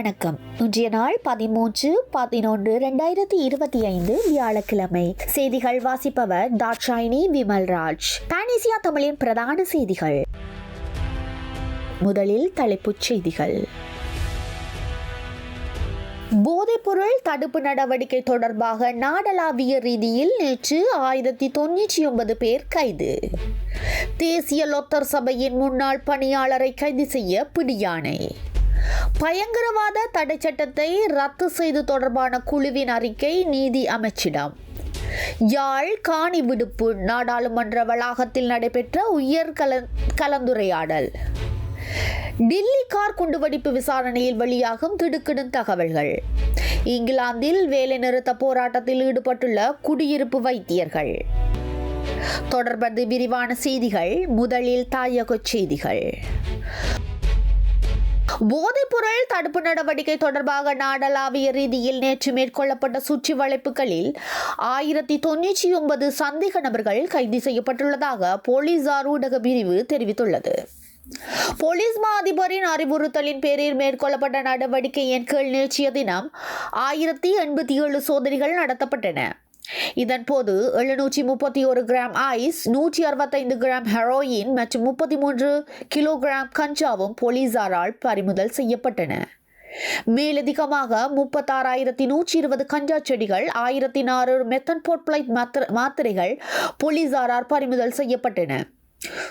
வணக்கம். இன்றைய நாள் பதிமூன்று பதினொன்று ரெண்டாயிரத்தி இருபத்தி ஐந்து வியாழக்கிழமை. செய்திகள் வாசிப்பவர் தாட்சாயினி விமல்ராஜ். பானிசியா தமிழின் பிரதான செய்திகள். முதலில் தலைப்புச் செய்திகள். போதைப்பொருள் தடுப்பு நடவடிக்கை தொடர்பாக நாடளாவிய ரீதியில் நேற்று ஆயிரத்தி தொண்ணூற்றி ஒன்பது பேர் கைது. தேசிய லொத்தர் சபையின் முன்னாள் பணியாளரை கைது செய்ய பிடியானை பயங்கரவாத தடை சட்டத்தை ரத்து செய்து தொடர்பான குழுவின் அறிக்கை நீதி அமைச்சிடம். யாழ் காணி விடுப்பு நாடாளுமன்ற வளாகத்தில் நடைபெற்ற உயர் கல கலந்துரையாடல். டில்லி கார் குண்டுவெடிப்பு விசாரணையில் வெளியாகும் திடுக்கிடும் தகவல்கள். இங்கிலாந்தில் வேலைநிறுத்த போராட்டத்தில் ஈடுபட்டுள்ள குடியிருப்பு வைத்தியர்கள். தொடர்பது விரிவான செய்திகள் முதலில் தாயக செய்திகள். போதைப்பொருள் தடுப்பு நடவடிக்கை தொடர்பாக நாடளாவிய ரீதியில் நேற்று மேற்கொள்ளப்பட்ட சுற்றி வளைப்புகளில் ஆயிரத்தி தொன்னூற்றி ஒன்பது சந்தேக நபர்கள் கைது செய்யப்பட்டுள்ளதாக போலீசார் ஊடக பிரிவு தெரிவித்துள்ளது. போலீஸ் மா அதிபரின் அறிவுறுத்தலின் பேரில் மேற்கொள்ளப்பட்ட நடவடிக்கையின் கீழ் நேற்றைய தினம் ஆயிரத்தி எண்பத்தி ஏழு சோதனைகள் நடத்தப்பட்டன. இதன்போது எழுநூற்றி முப்பத்தி ஒரு கிராம் ஐஸ் நூற்றி அறுபத்தைந்து கிராம் ஹெரோயின் மற்றும் முப்பத்தி மூன்று கிலோகிராம் கஞ்சாவும் போலீசாரால் பறிமுதல் செய்யப்பட்டன. மேலதிகமாக முப்பத்தாறாயிரத்தி நூற்றி இருபது கஞ்சா செடிகள் ஆயிரத்தி நானூறு மெத்தன் போட்பிளைட் மாத்திரைகள் போலீசாரால் பறிமுதல் செய்யப்பட்டன.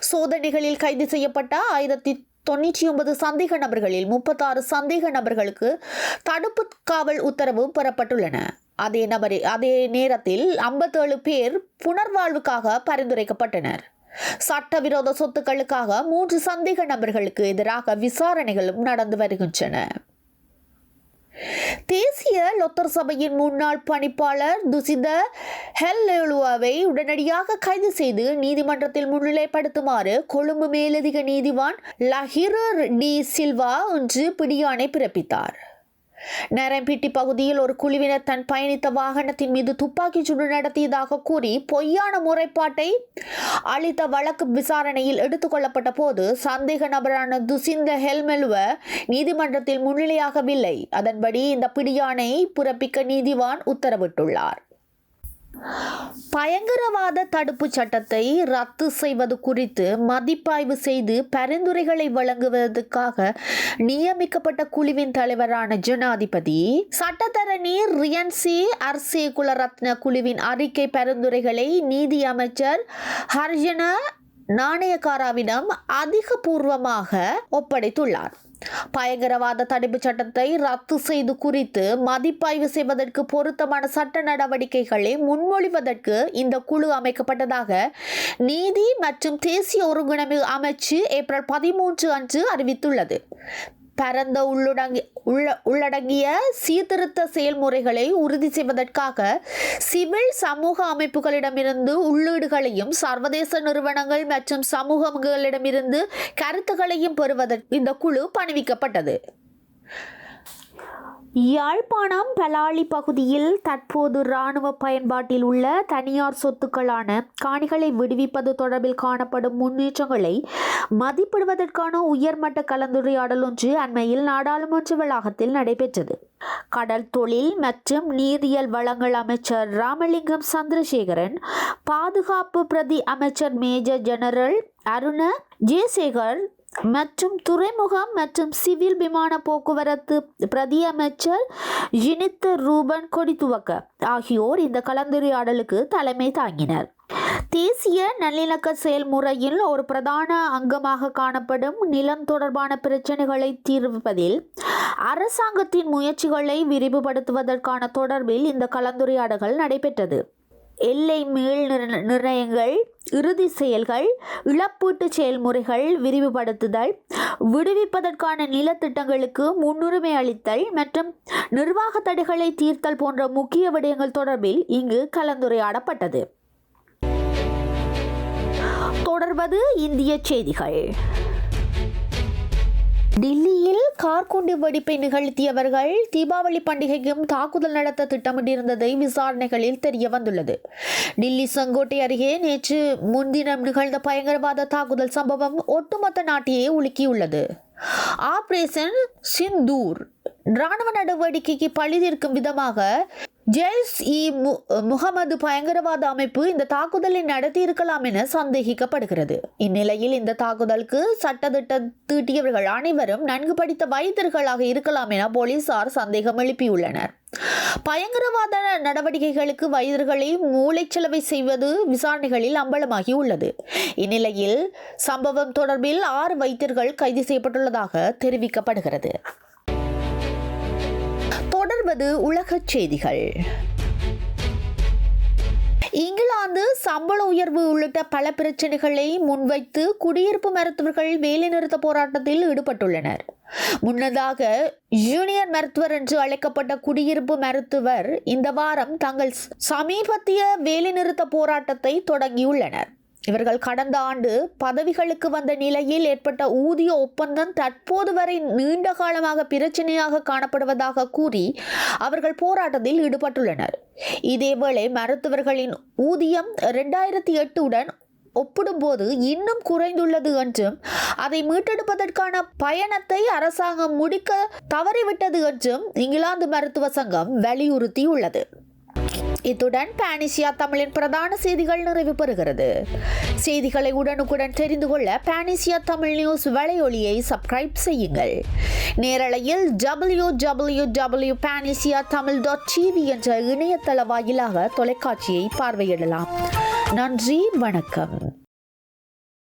சோதனைகளில் கைது செய்யப்பட்ட ஆயிரத்தி தொண்ணூற்றி ஒன்பது சந்தேக நபர்களில் முப்பத்தாறு சந்தேக நபர்களுக்கு தடுப்பு காவல் உத்தரவு பெறப்பட்டுள்ளன. அதே நபர் அதே நேரத்தில் ஐம்பத்தேழு பேர் புனர்வாழ்வுக்காக பரிந்துரைக்கப்பட்டனர். சட்டவிரோத சொத்துக்களுக்காக மூன்று சந்தேக நபர்களுக்கு எதிராக விசாரணைகளும் நடந்து வருகின்றன. தேசிய லொத்தர் சபையின் முன்னாள் பணிப்பாளர் துசித ஹெல்லுவாவை உடனடியாக கைது செய்து நீதிமன்றத்தில் முன்னிலைப்படுத்துமாறு கொழும்பு மேலதிக நீதிவான் லஹிரர் டி சில்வா இன்று பிடியாணை பிறப்பித்தார். நரம்பிட்டி பகுதியில் ஒரு குழுவினர் தன் பயணித்த வாகனத்தின் மீது துப்பாக்கி சூடு நடத்தியதாக கூறி பொய்யான முறைப்பாட்டை அளித்த வழக்கு விசாரணையில் எடுத்துக்கொள்ளப்பட்ட போது சந்தேக நபரான துசிந்த ஹெல்மெல்வ நீதிமன்றத்தில் முன்னிலையாகவில்லை. அதன்படி இந்த பிடியானை பிறப்பிக்க நீதிவான் உத்தரவிட்டுள்ளார். பயங்கரவாத தடுப்பு சட்டத்தை ரத்து செய்வது குறித்து மதிப்பாய்வு செய்து பரிந்துரைகளை வழங்குவதற்காக நியமிக்கப்பட்ட குழுவின் தலைவரான ஜனாதிபதி சட்டத்தரணி ரியன்சி அர்சே குலரத்ன குழுவின் அறிக்கை பரிந்துரைகளை நீதி அமைச்சர் ஹர்ஜன நாணயக்காராவிடம் அதிகபூர்வமாக ஒப்படைத்துள்ளார். பயங்கரவாத தடுப்பு சட்டத்தை ரத்து செய்து குறித்து மதிப்பாய்வு செய்வதற்கு பொருத்தமான சட்ட நடவடிக்கைகளை முன்மொழிவதற்கு இந்த குழு அமைக்கப்பட்டதாக நீதி மற்றும் தேசிய ஒருங்கிணைப்பு அமைச்சு ஏப்ரல் பதிமூன்று அன்று அறிவித்துள்ளது. பரந்த உள்ளடங்கி உள்ள உள்ளடங்கிய சீர்திருத்த செயல்முறைகளை உறுதி செய்வதற்காக சிவில் சமூக அமைப்புகளிடமிருந்து உள்ளீடுகளையும் சர்வதேச நிறுவனங்கள் மற்றும் சமூகங்களிடமிருந்து கருத்துக்களையும் பெறுவதற்கு இந்த குழு பணிவிக்கப்பட்டது. யாழ்ப்பாணம் பலாலி பகுதியில் தற்போது இராணுவ பயன்பாட்டில் உள்ள தனியார் சொத்துக்களான காணிகளை விடுவிப்பது தொடர்பில் காணப்படும் முன்னேற்றங்களை மதிப்பிடுவதற்கான உயர்மட்ட கலந்துரையாடல் ஒன்று அண்மையில் நாடாளுமன்ற வளாகத்தில் நடைபெற்றது. கடல் தொழில் மற்றும் நீரியல் வளங்கள் அமைச்சர் ராமலிங்கம் சந்திரசேகரன் பாதுகாப்பு பிரதி அமைச்சர் மேஜர் ஜெனரல் அருண ஜெயசேகர் மற்றும் துறைமுகம் மற்றும் சிவில் விமான போக்குவரத்து பிரதியமைச்சர் அமைச்சர் ஜினித் ரூபன் கொடித்துவக்க ஆகியோர் இந்த கலந்துரையாடலுக்கு தலைமை தாங்கினர். தேசிய நல்லிணக்க செயல்முறையில் ஒரு பிரதான அங்கமாக காணப்படும் நிலம் தொடர்பான பிரச்சனைகளை தீர்ப்பதில் அரசாங்கத்தின் முயற்சிகளை விரிவுபடுத்துவதற்கான தொடர்பில் இந்த கலந்துரையாடல்கள் நடைபெற்றது. எல்லை மீள் நிர்ணயங்கள் இறுதி செயல்கள் இழப்பீட்டு செயல்முறைகள் விரிவுபடுத்துதல் விடுவிப்பதற்கான நிலத்திட்டங்களுக்கு முன்னுரிமை அளித்தல் மற்றும் நிர்வாக தடைகளை தீர்த்தல் போன்ற முக்கிய விடயங்கள் தொடர்பில் இங்கு கலந்துரையாடப்பட்டது. தொடர்வது இந்திய செய்திகள். டில்லியில் கார்குண்டு வெடிப்பை நிகழ்த்தியவர்கள் தீபாவளி பண்டிகைக்கும் தாக்குதல் நடத்த திட்டமிட்டிருந்ததை விசாரணைகளில் தெரிய வந்துள்ளது. டில்லி செங்கோட்டை அருகே நேற்று முன்தினம் நிகழ்ந்த பயங்கரவாத தாக்குதல் சம்பவம் ஒட்டுமொத்த நாட்டையே உலுக்கியுள்ளது. ஆபரேஷன் சிந்தூர் இராணுவ நடவடிக்கைக்கு பழி தீர்க்கும் விதமாக ஜெய்ஸ் இ மு முகமது பயங்கரவாத அமைப்பு இந்த தாக்குதலை நடத்தியிருக்கலாம் என சந்தேகிக்கப்படுகிறது. இந்நிலையில் இந்த தாக்குதலுக்கு சட்டத்திட்ட தீட்டியவர்கள் அனைவரும் நன்கு படித்த வைத்தியர்களாக இருக்கலாம் என போலீசார் சந்தேகம் எழுப்பியுள்ளனர். பயங்கரவாத நடவடிக்கைகளுக்கு வைத்தியர்களை மூளைச்சலவை செய்வது விசாரணைகளில் அம்பலமாகி உள்ளது. இந்நிலையில் சம்பவம் தொடர்பில் ஆறு வைத்தியர்கள் கைது செய்யப்பட்டுள்ளதாக தெரிவிக்கப்படுகிறது. தொடர்வது உலகச் செய்திகள். இங்கிலாந்து சம்பள உயர்வு உள்ளிட்ட பல பிரச்சனைகளை முன்வைத்து குடியிருப்பு மருத்துவர்கள் வேலைநிறுத்த போராட்டத்தில் ஈடுபட்டுள்ளனர். முன்னதாக ஜூனியர் மருத்துவர் என்று அழைக்கப்பட்ட குடியிருப்பு மருத்துவர் இந்த வாரம் தங்கள் சமீபத்திய வேலைநிறுத்த போராட்டத்தை தொடங்கியுள்ளனர். இவர்கள் கடந்த ஆண்டு பதவிகளுக்கு வந்த நிலையில் ஏற்பட்ட ஊதிய ஒப்பந்தம் தற்போது வரை நீண்ட காலமாக பிரச்சனையாக காணப்படுவதாக கூறி அவர்கள் போராட்டத்தில் ஈடுபட்டுள்ளனர். இதேவேளை மருத்துவர்களின் ஊதியம் இரண்டாயிரத்தி எட்டுடன் ஒப்பிடும்போது இன்னும் குறைந்துள்ளது என்றும் அதை மீட்டெடுப்பதற்கான பயணத்தை அரசாங்கம் முடிக்க தவறிவிட்டது என்றும் இங்கிலாந்து மருத்துவ சங்கம் வலியுறுத்தியுள்ளது. இத்துடன் பானிசியா தமிழின் பிரதான செய்திகள் நிறைவு பெறுகிறது. செய்திகளை உடனுக்குடன் தெரிந்து கொள்ள பானிசியா தமிழ் நியூஸ் வலையொலியை சப்ஸ்கிரைப் செய்யுங்கள். நேரலையில் டபிள்யூ டபிள்யூ டபிள்யூ பானிசியா தமிழ் டாட் டிவி என்ற இணையதள வாயிலாக தொலைக்காட்சியை பார்வையிடலாம். நன்றி வணக்கம்.